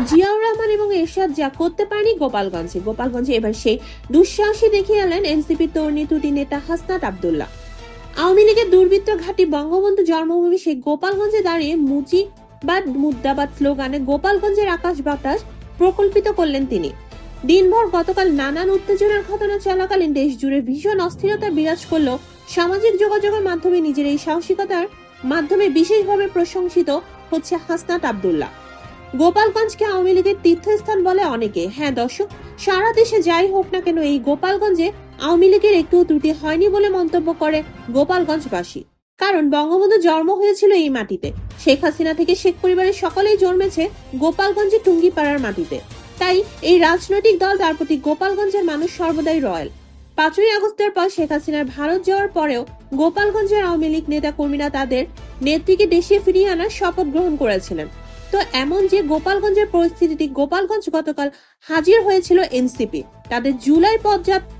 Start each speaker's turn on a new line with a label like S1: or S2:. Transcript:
S1: বারাসাত যা করতে পারেনি গোপালগঞ্জে। গোপালগঞ্জে এবার সেই দুঃসাহসী দেখিয়ে এলেন এনসিপি তরুণী তুটি নেতা হাসনাত আবদুল্লাহ। আওয়ামী লীগের দুর্বৃত্ত ঘাঁটি বঙ্গবন্ধু জন্মভূমি সেই গোপালগঞ্জে দাঁড়িয়ে মুচি বা মুদ্রাবাদ স্লোগানে গোপালগঞ্জের আকাশ বাতাস প্রকল্পিত করলেন তিনি। দিনভর গতকাল নানান উত্তেজনার ঘটনা চলাকালীন দেশ জুড়ে ভীষণ অস্থিরতা বিরাজ করলেও সামাজিক যোগাযোগের মাধ্যমে নিজের এই সাহসিকতার মাধ্যমে বিশেষভাবে প্রশংসিত হচ্ছে হাসনাত আবদুল্লাহ। গোপালগঞ্জকে আওয়ামী লীগের তীর্থস্থান বলে অনেকে। হ্যাঁ দর্শক, সারা দেশে যাই হোক না কেন এই গোপালগঞ্জে আওয়ামী লীগের একটুও ত্রুটি হয়নি বলে মন্তব্য করে গোপালগঞ্জবাসী। কারণ বঙ্গবন্ধু জন্ম হয়েছিল এই মাটিতে। শেখ হাসিনা থেকে শেখ পরিবারের সকলেই জন্মেছে গোপালগঞ্জে টুঙ্গিপাড়ার মাটিতে। তাই এই রাজনৈতিক দল তার প্রতি গোপালগঞ্জের মানুষ সর্বদাই রয়্যাল পাঁচই আগস্টের পর শেখ হাসিনার ভারত যাওয়ার পরেও গোপালগঞ্জের আওয়ামী লীগ নেতা কর্মীরা তাদের নেত্রীকে দেশে ফিরিয়ে আনার শপথ গ্রহণ করেছিলেন। তো এমন যে গোপালগঞ্জের পরিস্থিতিটি গোপালগঞ্জ গতকাল হাজির হয়েছিল এনসিপি। তাদের জুলাই পদযাত্রা